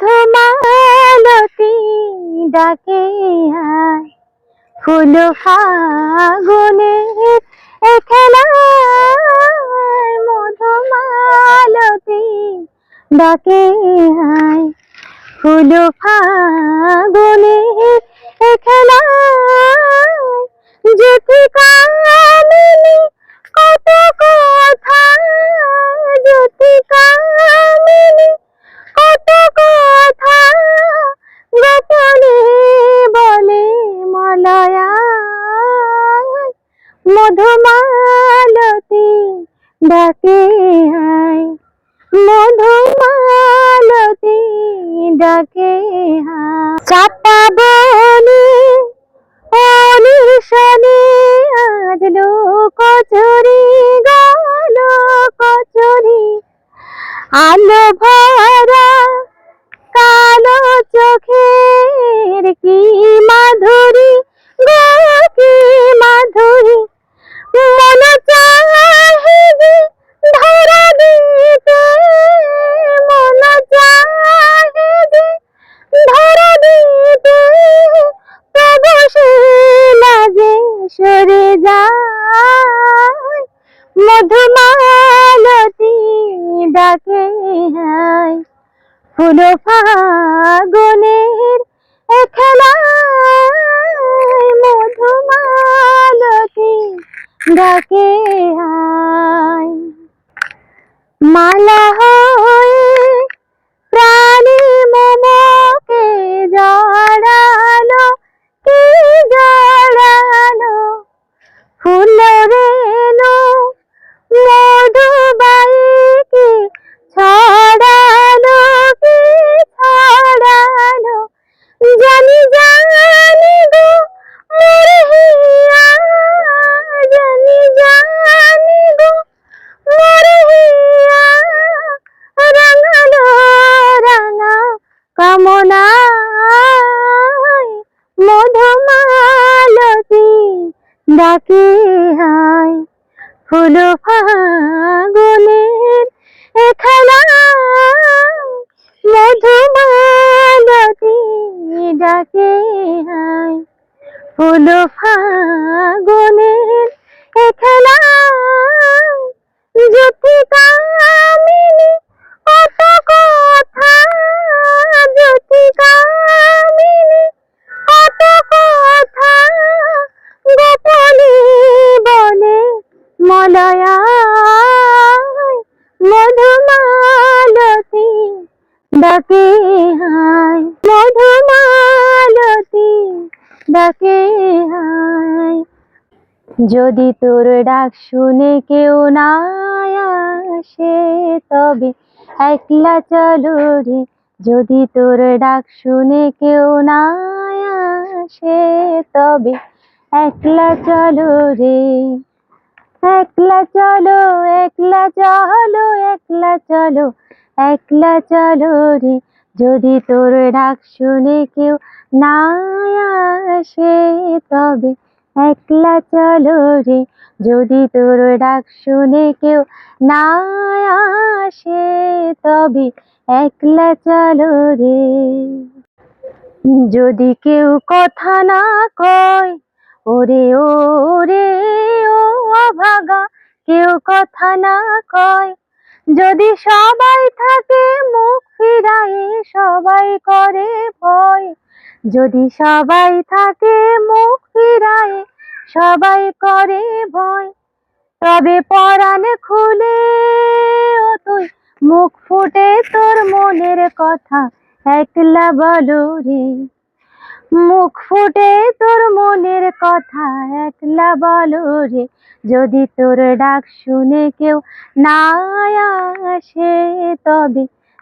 মধুমালতি ডাকে আয়। ফুল ফাগুনে খেলায় মধুমালতি ডাকে আয়। ফুল ফাগুনে খেলায় ভরা কালো চোখের কি মাধুরী গো, কি মাধুরী। মন চাহে ধরা দিতে, মন চাহে ধরা দিতে। তবু সে লাজে সরে যায়, মধুমালতি ডাকে। হায় ফুল ফাগুনের খেলায় মধুমালতি ডাকে হায় মালা হয়ে ফুল ফাগুনের খেলা। জ্যোতি কামিনী কত কথা। জ্যোতি কামিনী কত কথা। গোপনে বলে মলয়া মধুমালতি ডাকে হায়। মধুমালতি ডাকে হায়। যদি তোর ডাক শুনে কেউ না আসে, তবে একলা চলো রে। যদি তোর ডাক শুনে কেউ না আসে, তবে একলা চলো রে। একলা চলো একলা চলো একলা চলো একলা চলো রে। যদি তোর ডাক শুনে কেউ না আসে, তবে একলা চলো রে। যদি তোর ডাক শুনে কেউ না আসে, তবে একলা চলো রে। যদি কেউ কথা না কয়, ওরে ওরে, ও অভাগা, কেউ কথা না কয়। যদি সবাই থাকে মুখ ফিরায়ে সবাই করে ভয়। যদি সবাই থাকে মুখ ফিরায়ে, সবাই করে ভয়। তবে পরাণ খুলে ও তুই মুখ ফুটে তোর মনের কথা একলা বলো রে। মুখ ফুটে তোর মনের কথা একলা বলো রে। যদি তোর ডাক শুনে কেউ না আসে তবে